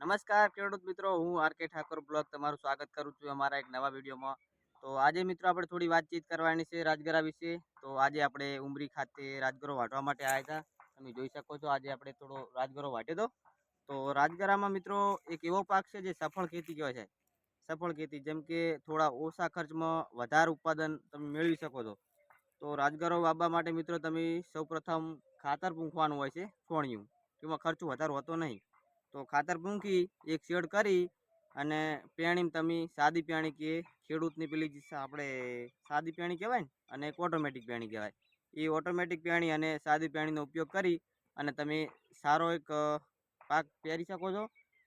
નમસ્કાર ખેડૂત મિત્રો, હું આર કે ઠાકોર બ્લોગ તમારું સ્વાગત કરું છું અમારા એક નવા વિડીયોમાં. તો આજે મિત્રો આપણે થોડી વાતચીત કરવાની છે રાજગરા વિશે. તો આજે આપણે ઉમરી ખાતે રાજગરો વાટવા માટે આવ્યા હતા. તમે જોઈ શકો છો આજે આપણે થોડો રાજગરો વાટ્યો હતો. તો રાજગરામાં મિત્રો એક એવો પાક છે જે સફળ ખેતી કહેવાય છે. સફળ ખેતી જેમ કે થોડા ઓછા ખર્ચમાં વધારે ઉત્પાદન તમે મેળવી શકો છો. તો રાજગરો વાવવા માટે મિત્રો તમે સૌપ્રથમ ખાતર પૂંખવાનું હોય છે ફોણિયું એમાં ખર્ચો વધારે હોતો નહીં. તો ખાતર પૂંખી એક શેડ કરી અને પેણીમાં તમે સાદી પેણી કે ખેડૂતની પેલી આપણે સાદી પેણી કહેવાય ને, અને એક ઓટોમેટિક પેણી કહેવાય. એ ઓટોમેટિક પેણી અને સાદી પેણીનો ઉપયોગ કરી અને તમે સારો એક પાક પહેરી શકો છો.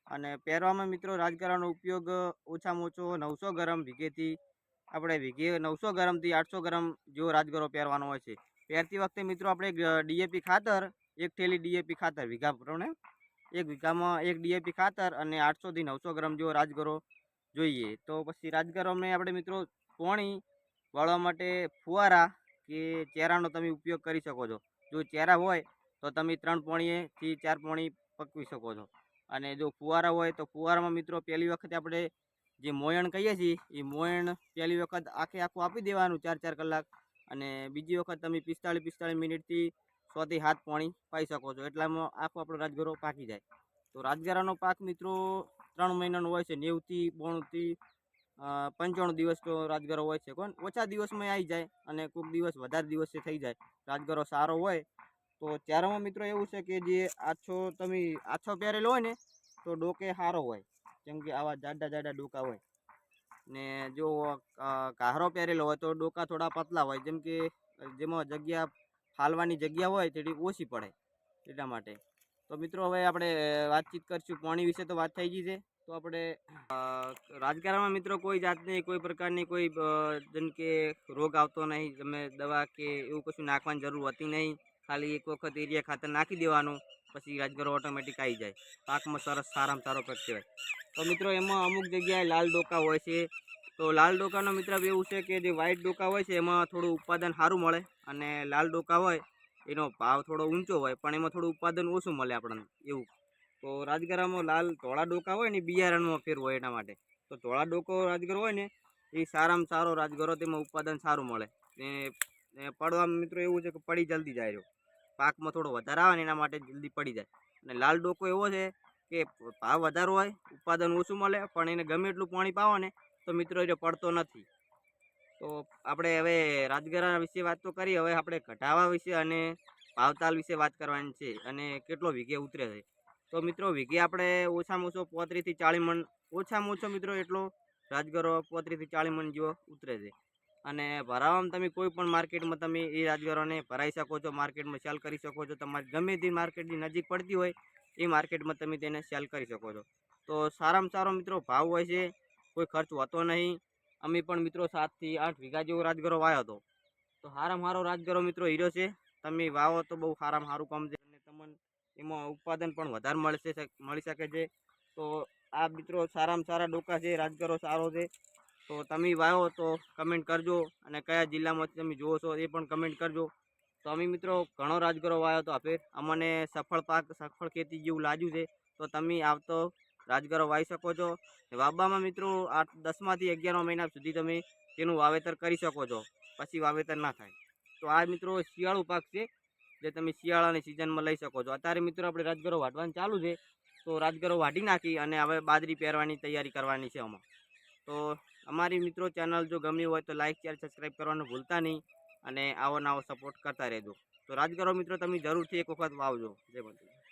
અને પહેરવામાં મિત્રો રાજગરાનો ઉપયોગ ઓછામાં ઓછો નવસો ગ્રામ વીઘેથી, આપણે વીઘે નવસો ગ્રામથી આઠસો ગ્રામ જેવો રાજગરો પહેરવાનો હોય છે. પહેરતી વખતે મિત્રો આપણે ડીએપી ખાતર, એક થેલી ડીએપી ખાતર વીઘા પ્રમાણે એક વીઘામાં એક ડીએપી ખાતર અને આઠસોથી નવસો ગ્રામ જેવો રાજગરો જોઈએ. તો પછી રાજગરોને આપણે મિત્રો પોણી વાળવા માટે ફુવારા કે ચેરાનો તમે ઉપયોગ કરી શકો છો. જો ચેરા હોય તો તમે ત્રણ પોણીએથી ચાર પોણી પકવી શકો છો. અને જો ફુવારા હોય તો ફુવારામાં મિત્રો પહેલી વખતે આપણે જે મોયણ કહીએ છીએ, એ મોયણ પહેલી વખત આખે આખું આપી દેવાનું ચાર ચાર કલાક. અને બીજી વખત તમે પિસ્તાળીસ પિસ્તાળીસ મિનિટથી સોથી હાથ પાણી પાઈ શકો છો. એટલામાં આખો આપણો રાજગરો પાકી જાય. તો રાજગરાનો પાક મિત્રો ત્રણ મહિનાનો હોય છે. નેવથી બોણથી પંચાણું દિવસનો રાજગરો હોય છે કોણ? ઓછા દિવસમાં આવી જાય અને કોઈક દિવસ વધારે દિવસે થઈ જાય. રાજગરો સારો હોય તો ચારામાં મિત્રો એવું છે કે જે આછો તમે આછો પહેરેલો હોય ને તો ડોકે સારો હોય. જેમ કે આવા જાડા જાડા ડોકા હોય. ને જો કાહરો પહેરેલો હોય તો ડોકા થોડા પતલા હોય. જેમ કે, જેમાં જગ્યા ફાલવાની જગ્યા હોય તેટલી ઓછી પડે એટલા માટે. તો મિત્રો, હવે આપણે વાતચીત કરીશું પાણી વિશે તો વાત થઈ ગઈ છે. તો આપણે રાજકારણમાં મિત્રો કોઈ જાતની, કોઈ પ્રકારની કોઈ જેમ કે રોગ આવતો નહીં, તમે દવા કે એવું કશું નાખવાની જરૂર હોતી નહીં, ખાલી એક વખત એરિયા ખાતર નાખી દેવાનું, પછી રાજગરો ઓટોમેટિક આવી જાય. પાકમાં સરસ સારામાં સારો પાક કહેવાય. તો મિત્રો, એમાં અમુક જગ્યાએ લાલ ડોકા હોય છે તો લાલ ડોકાનો મિત્ર એવું છે કે જે વ્હાઈટ ડોકા હોય છે, એમાં થોડું ઉત્પાદન સારું મળે અને લાલ ડોકા હોય, એનો ભાવ થોડો ઊંચો હોય, પણ એમાં થોડું ઉત્પાદન ઓછું મળે આપણને, એવું. તો રાજગરામાં લાલ ધોળા ડોકા હોય ને બિયારણમાં ફેર હોય એના માટે. તો ધોળા ડોકો રાજગર હોય ને, એ સારામાં સારો રાજગરો તેમાં ઉત્પાદન સારું મળે. ને પડવા મિત્રો એવું છે કે પડી જલ્દી જાય રહ્યો. પાકમાં થોડો વધારે આવે ને એના માટે જલ્દી પડી જાય. અને લાલ ડોકો એવો છે કે ભાવ વધારો હોય, ઉત્પાદન ઓછું મળે, પણ એને ગમે એટલું પાણી પાવો ને તો મિત્રો એ પડતો નથી. તો આપણે હવે રાજગરા વિશે વાત તો કરી, હવે આપણે ઘટાવા વિશે અને ભાવતાલ વિશે વાત કરવાની છે અને કેટલો વીઘે ઉતરે છે. તો મિત્રો વીઘે આપણે ઓછામાં ઓછો પોત્રીસથી ચાળીસ મણ, ઓછામાં ઓછો મિત્રો એટલો રાજગરો પોત્રીસથી ચાળીસ મણ જેવો ઉતરે છે. અને ભરાવામાં તમે કોઈ પણ માર્કેટમાં તમે એ રાજગરોને ભરાઈ શકો છો, માર્કેટમાં સેલ કરી શકો છો, તમારી ગમે તે માર્કેટની નજીક પડતી હોય એ માર્કેટમાં તમે તેને સેલ કરી શકો છો. તો સારામાં સારો મિત્રો ભાવ હોય છે કોઈ ખર્ચ હોતો નહીં. અમે પણ મિત્રો સાતથી આઠ વીઘા જેવો રાજગરો વાવ્યો હતો. તો હારામાં સારો રાજગરો મિત્રો હીરો છે. તમે વાવો તો બહુ સારામાં સારું કામ અને તમને એમાં ઉત્પાદન પણ વધારે મળશે મળી શકે છે. તો આ મિત્રો સારામાં સારા ડોકા છે, રાજગરો સારો છે. તો તમે વાવો તો કમેન્ટ કરજો અને કયા જિલ્લામાંથી તમે જુઓ છો એ પણ કમેન્ટ કરજો. તો અમે મિત્રો ઘણો રાજગરો વાયો તો આપે. અમને સફળ પાક, સફળ ખેતી જેવું લાગ્યું છે. તો તમે આવતો રાજગરો વાવી શકો છો. વાવવામાં મિત્રો, આઠ, દસમાંથી અગિયારમાં મહિના સુધી તમે તેનું વાવેતર કરી શકો છો. પછી વાવેતર ના થાય. તો આ મિત્રો શિયાળુ પાક છે, જે તમે શિયાળાની સિઝનમાં લઈ શકો છો. અત્યારે મિત્રો આપણે રાજગરો વાટવાનું ચાલુ છે, તો રાજગરો વાટી નાખી અને હવે બાજરી પહેરવાની તૈયારી કરવાની છે આમાં. તો અમારી મિત્રો ચેનલ જો ગમી હોય તો લાઇક શેર, સબસ્ક્રાઈબ કરવાનું ભૂલતા નહીં અને આવો નવો સપોર્ટ કરતા રહેજો. તો રાજગરો મિત્રો, તમે જરૂરથી એક વખત વાવજો. જય માતાજી.